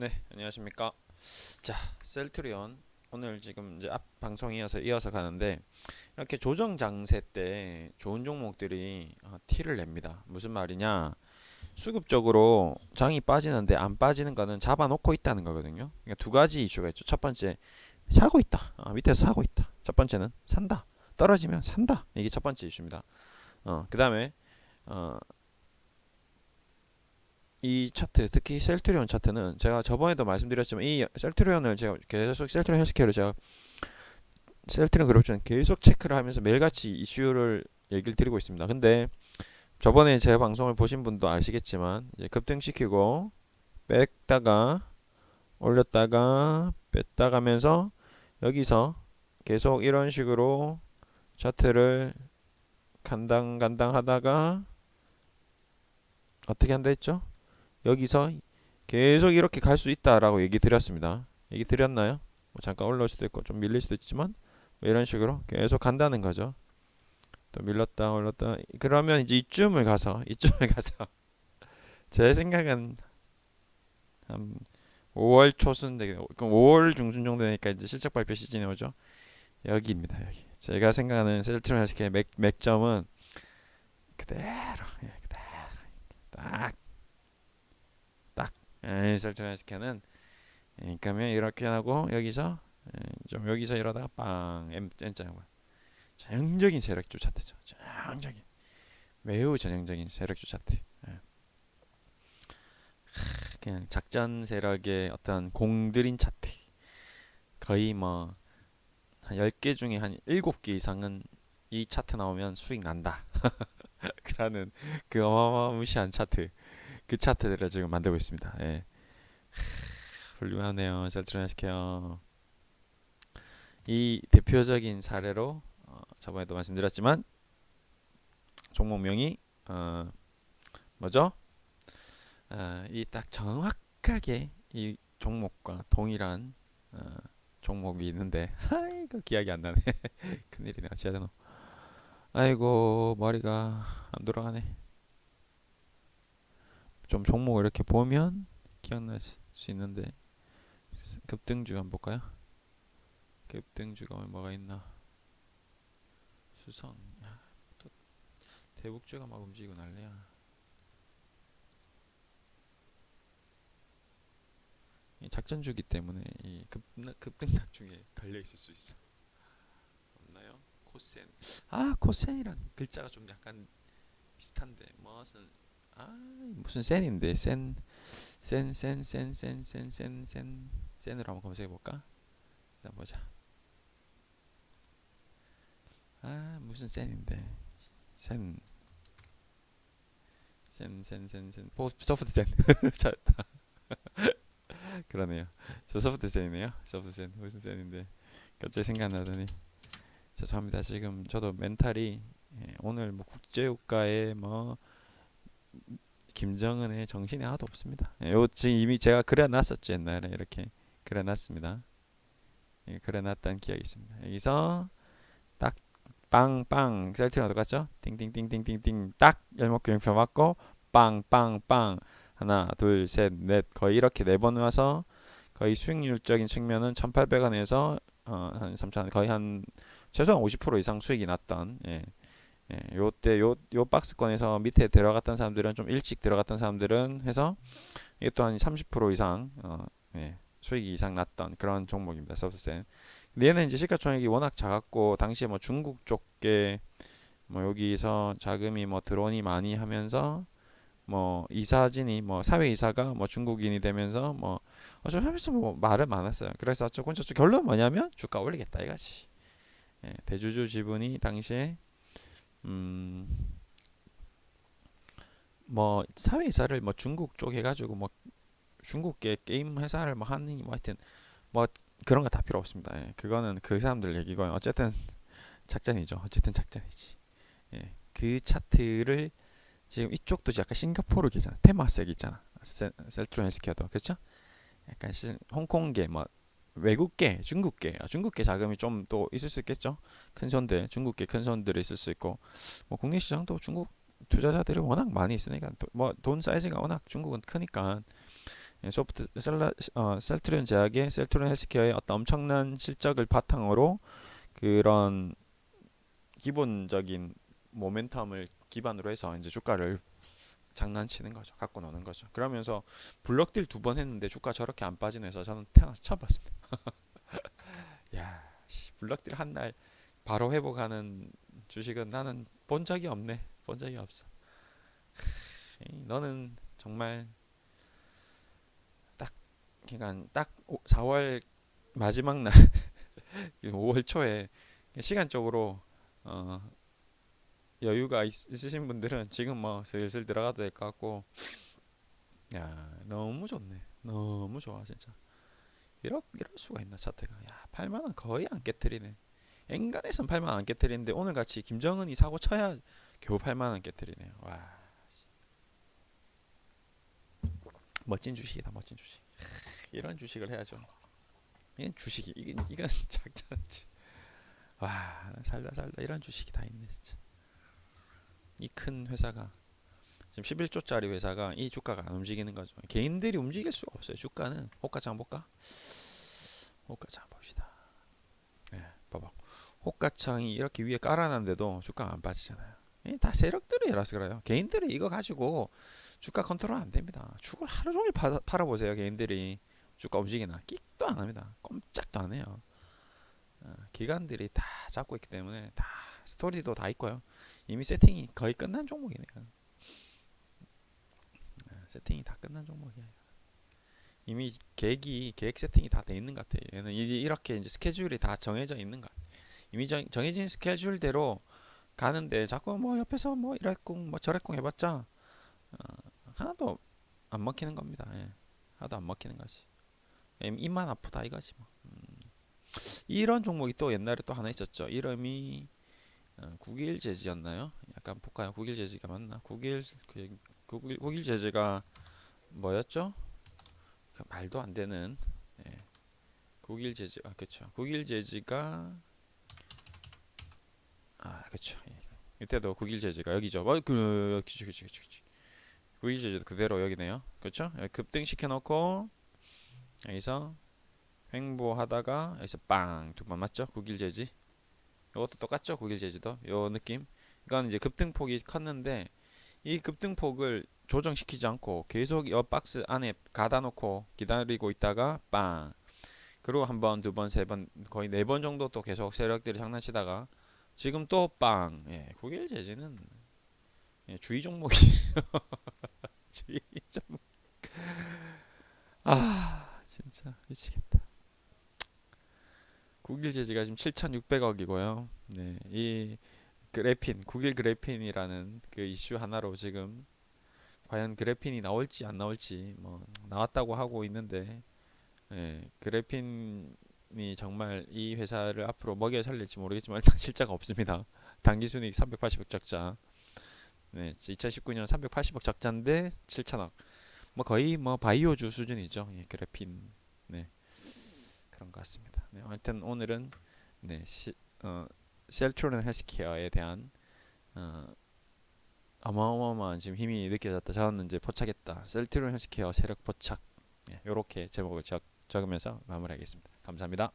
네, 안녕하십니까. 자, 셀트리온 오늘 지금 이제 앞 방송 이어서 이어서 가는데 이렇게 조정 장세 때 좋은 종목들이 어, 티를 냅니다. 무슨 말이냐? 수급적으로 장이 빠지는데 안 빠지는 거는 잡아놓고 있다는 거거든요. 그러니까 두 가지 이슈가 있죠. 첫 번째 사고 있다. 어, 밑에서 사고 있다. 첫 번째는 산다. 떨어지면 산다. 이게 첫 번째 이슈입니다. 어, 그다음에 어, 이 차트, 특히 셀트리온 차트는 제가 저번에도 말씀드렸지만 이 셀트리온을 제가 계속 셀트리온 헬스케어를 제가 셀트리온 그룹 중에 계속 체크를 하면서 매일같이 이슈를 얘기를 드리고 있습니다. 근데 저번에 제 방송을 보신 분도 아시겠지만 이제 급등시키고 뺐다가 올렸다가 뺐다 가면서 여기서 계속 이런 식으로 차트를 간당간당 하다가 어떻게 한다 했죠? 여기서 계속 이렇게 갈 수 있다라고 얘기 드렸습니다. 얘기 드렸나요? 뭐 잠깐 올라올 수도 있고 좀 밀릴 수도 있지만 뭐 이런 식으로 계속 간다는 거죠. 또 밀렸다 올렸다 그러면 이제 이쯤을 가서 이쯤을 가서 제 생각은 한 5월 초순 되게 그럼 5월 중순 정도 되니까 이제 실적 발표 시즌이 오죠. 여기입니다. 여기 제가 생각하는 셀트론 헬스케의 맥, 맥점은 그대로 예, 그대로 딱 에, 설정한 스캔은 에, 그러면 이렇게 하고 여기서 에, 좀 여기서 이러다가 빵 M N자 전형적인 세력주 차트죠. 전형적인 매우 전형적인 세력주 차트. 예. 하, 그냥 작전 세력의 어떤 공들인 차트. 거의 뭐 한 10개 중에 한 7개 이상은 이 차트 나오면 수익 난다. 그라는 그 어마무시한 차트. 그 차트들을 지금 만들고 있습니다. 예. 훌륭하네요. 헬스케어. 이 대표적인 사례로 어, 저번에도 말씀드렸지만 종목명이 어, 뭐죠? 어, 이딱 정확하게 이 종목과 동일한 어, 종목이 있는데 아이고 기억이 안 나네. 큰일이네. 어찌해야 되노? 아이고 머리가 안 돌아가네. 좀 종목을 이렇게 보면 기억날 수 있는데 급등주 한번 볼까요? 급등주가 뭐가 있나? 수성, 야, 또 대북주가 막 움직이고 난리야. 이 작전주기 때문에 이 급, 급등락 중에 걸려 있을 수 있어. 없나요? 코센. 아 코센이란 글자가 좀 약간 비슷한데 무슨 아 무슨 센인데 센 센 센 센 센 센 센 센 센으로 한번 검색해 볼까? 일단 보자. 아 무슨 센인데 센 센 센 센센 소프트 센 찾았다. 그러네요. 저 소프트 센이네요. 소프트 센 무슨 센인데 갑자기 생각나더니 죄송합니다. 지금 저도 멘탈이 예, 오늘 뭐 국제유가에 뭐 김정은의 정신이 하나도 없습니다. 예, 요 지금 이미 제가 그려놨었죠 옛날에 이렇게 그려놨습니다. 예, 그려놨던 기억이 있습니다. 여기서 딱 빵빵 셀트리온 똑같죠? 띵띵띵띵띵띵 딱 열목경표 맞고 빵빵빵 하나 둘 셋 넷 거의 이렇게 네 번 와서 거의 수익률적인 측면은 1,800원에서 어, 한 3,000원 거의 한 최소한 50% 이상 수익이 났던 예. 예, 요때 요, 요 박스권에서 밑에 들어갔던 사람들은 좀 일찍 들어갔던 사람들은 해서 이게 또한 30% 이상 어, 예, 수익이 이상 났던 그런 종목입니다. 서브센. 얘는 이제 시가총액이 워낙 작았고 당시에 뭐 중국 쪽에 뭐 여기서 자금이 뭐 드론이 많이 하면서 뭐 이사진이 뭐 사회 이사가 뭐 중국인이 되면서 뭐 어좀 하면서 뭐 말을 많았어요. 그래서 어쩌고 저쩌고 결론 뭐냐면 주가 올리겠다 이거지. 예, 대주주 지분이 당시에 음, 뭐 사회 이사를 뭐 중국 쪽 해가지고 뭐 중국계 게임 회사를 뭐 하니 뭐 하여튼 뭐 그런 거 다 필요 없습니다. 예, 그거는 그 사람들 얘기고 어쨌든 작전이죠. 어쨌든 작전이지. 예, 그 차트를 지금 이쪽도 약간 싱가포르 기잖아. 테마색 있잖아. 셀, 셀트로 헬스케어도 그렇죠? 약간 시, 홍콩계 뭐 외국계, 중국계, 아, 중국계 자금이 좀 또 있을 수 있겠죠. 큰 손들, 중국계 큰 손들이 있을 수 있고, 뭐 국내 시장도 중국 투자자들이 워낙 많이 있으니까, 뭐 돈 사이즈가 워낙 중국은 크니까. 예, 소프트 셀라, 어, 셀트리온 제약의 셀트리온 헬스케어의 어떤 엄청난 실적을 바탕으로 그런 기본적인 모멘텀을 기반으로 해서 이제 주가를 장난치는 거죠. 갖고 노는 거죠. 그러면서 블럭딜 두 번 했는데 주가 저렇게 안 빠지는 회사 저는 태어나서 처음 봤습니다. 야, 씨, 블럭딜 한 날 바로 회복하는 주식은 나는 본 적이 없네. 본 적이 없어. 너는 정말 딱 그러니까 딱 4월 마지막 날 5월 초에 시간적으로 어, 여유가 있, 있으신 분들은 지금 뭐 슬슬 들어가도 될 것 같고. 야 너무 좋네. 너무 좋아 진짜. 이럴, 이럴 수가 있나 차트가. 야 8만원 거의 안 깨트리네. 엔간에선 8만원 안 깨트리는데 오늘같이 김정은이 사고 쳐야 겨우 8만원 깨트리네요. 와 멋진 주식이다 멋진 주식. 이런 주식을 해야죠. 이건 주식이 이건 이건 작전 와 살다 살다 이런 주식이 다 있네 진짜 이 큰 회사가 지금 11조짜리 회사가 이 주가가 안 움직이는 거죠. 개인들이 움직일 수가 없어요. 주가는. 호가창 볼까? 호가창 봅시다. 예 봐봐. 호가창이 이렇게 위에 깔아놨는데도 주가가 안 빠지잖아요. 이다 세력들이 라서 그래요. 개인들이 이거 가지고 주가 컨트롤 안 됩니다. 주를 하루 종일 파, 팔아보세요 개인들이. 주가 움직이나. 끽도 안 합니다. 꼼짝도 안 해요. 어, 기관들이 다 잡고 있기 때문에 다 스토리도 다 있고요. 이미 세팅이 거의 끝난 종목이네요. 어, 세팅이 다 끝난 종목이야. 이미 계획이 계획 세팅이 다 돼 있는 것 같아요. 얘는 이- 이렇게 이제 스케줄이 다 정해져 있는 것. 이미 정, 정해진 스케줄대로 가는데 자꾸 뭐 옆에서 뭐 이랬꿍 뭐 저랬꿍 해봤자 어, 하나도 안 먹히는 겁니다. 예. 하나도 안 먹히는 거지. 임- 입만 아프다 이거지 뭐. 이런 종목이 또 옛날에 또 하나 있었죠. 이름이 어, 국일제지였나요? 약간 볼까요? 국일제지가 맞나? 국일 그, 국일 국일제지가 뭐였죠? 그 말도 안 되는 예. 국일제지 아 그렇죠. 국일제지가 아 그렇죠. 예. 이때도 국일제지가 여기죠. 어, 그 그치 그치 그치 그치. 국일제지도 그대로 여기네요. 그렇죠? 예, 급등시켜 놓고 여기서 횡보하다가 여기서 빵 두 번 맞죠? 국일제지. 이것도 똑같죠? 국일제지도. 요 느낌. 이건 이제 급등폭이 컸는데 이 급등폭을 조정시키지 않고 계속 이 박스 안에 가다 놓고 기다리고 있다가 빵. 그리고 한 번, 두 번, 세 번, 거의 네 번 정도 또 계속 세력들이 장난치다가 지금 또 빵. 예, 국일제지는 예, 주의 종목이 주의 종목. 아, 진짜 미치겠다. 국일 제지가 지금 7,600억이고요. 네, 이 그래핀, 국일 그래핀이라는 그 이슈 하나로 지금 과연 그래핀이 나올지 안 나올지 뭐 나왔다고 하고 있는데, 예, 그래핀이 정말 이 회사를 앞으로 먹여 살릴지 모르겠지만 일단 실자가 없습니다. 단기 순이익 380억 적자. 네, 2019년 380억 적자인데 7천억. 뭐 거의 뭐 바이오주 수준이죠. 이 그래핀. 네. 그런 것 같습니다. 네, 하여튼 오늘은 네, 시, 어, 셀트론 헬스케어에 대한 어, 어마어마한 지금 힘이 느껴졌다. 저는 이제 포착했다. 셀트론 헬스케어 세력 포착. 네, 이렇게 제목을 적, 적으면서 마무리하겠습니다. 감사합니다.